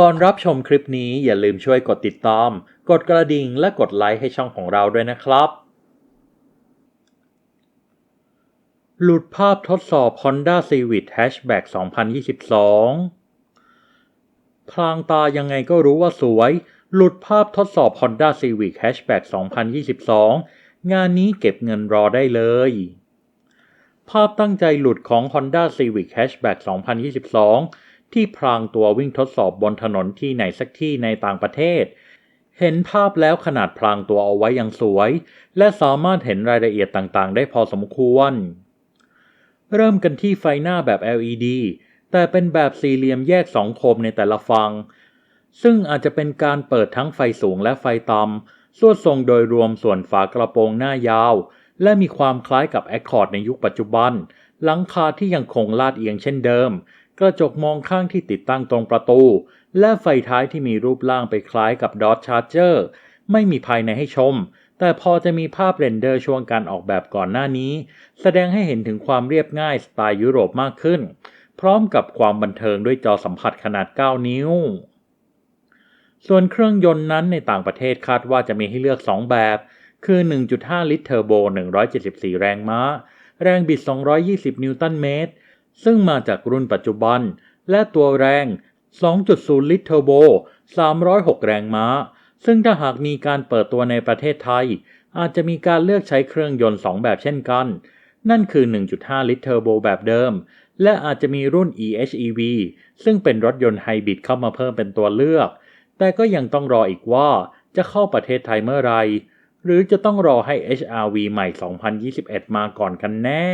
ก่อนรับชมคลิปนี้อย่าลืมช่วยกดติดตาม กดกระดิ่งและกดไลค์ให้ช่องของเราด้วยนะครับ หลุดภาพทดสอบ Honda Civic Hatchback 2022 พลางตายังไงก็รู้ว่าสวย หลุดภาพทดสอบ Honda Civic Hatchback 2022 งานนี้เก็บเงินรอได้เลย ภาพตั้งใจหลุดของ Honda Civic Hatchback 2022 ที่พรางตัววิ่งทดสอบบนถนนที่ไหนสักที่ในต่างประเทศ เห็นภาพแล้วขนาดพรางตัวเอาไว้อย่างสวย และสามารถเห็นรายละเอียดต่างๆ ได้พอสมควร เริ่มกันที่ไฟหน้าแบบ LED แต่เป็นแบบสี่เหลี่ยมแยกสองโคมในแต่ละฝั่งซึ่งอาจจะเป็นการเปิดทั้งไฟสูงและไฟต่ำส่วนทรงโดยรวมส่วนฝากระโปรงหน้ายาว และมีความคล้ายกับ Accord ในยุคปัจจุบัน หลังคาที่ยังคงลาดเอียงเช่นเดิม กระจกมองข้างที่ติดตั้งตรงประตู และไฟท้ายที่มีรูปร่างไปคล้ายกับ Dodge Charger ไม่มีภายในให้ชม แต่พอจะมีภาพเรนเดอร์ช่วงการออกแบบก่อนหน้านี้ แสดงให้เห็นถึงความเรียบง่ายสไตล์ยุโรปมากขึ้น พร้อมกับความบันเทิงด้วยจอสัมผัสขนาด 9 นิ้ว ส่วนเครื่องยนต์นั้นในต่างประเทศคาดว่าจะมีให้เลือก 2 แบบ คือ 1.5 ลิตรเทอร์โบ 174 แรงม้า แรงบิด 220 นิวตันเมตร ซึ่งมาจากรุ่นปัจจุบัน และตัวแรง 2.0 ลิตรเทอร์โบ 306 แรงม้า ซึ่งถ้าหากมีการเปิดตัวในประเทศไทย อาจจะมีการเลือกใช้เครื่องยนต์ 2 แบบเช่นกัน นั่นคือ 1.5 ลิตรเทอร์โบแบบเดิม และอาจจะมีรุ่น EHEV ซึ่งเป็นรถยนต์ไฮบริดเข้ามาเพิ่มเป็นตัวเลือก แต่ก็ยังต้องรออีกว่าจะเข้าประเทศไทยเมื่อไหรหรือจะต้องรอให้ HRV ใหม่ 2021 มาก่อนกันแน่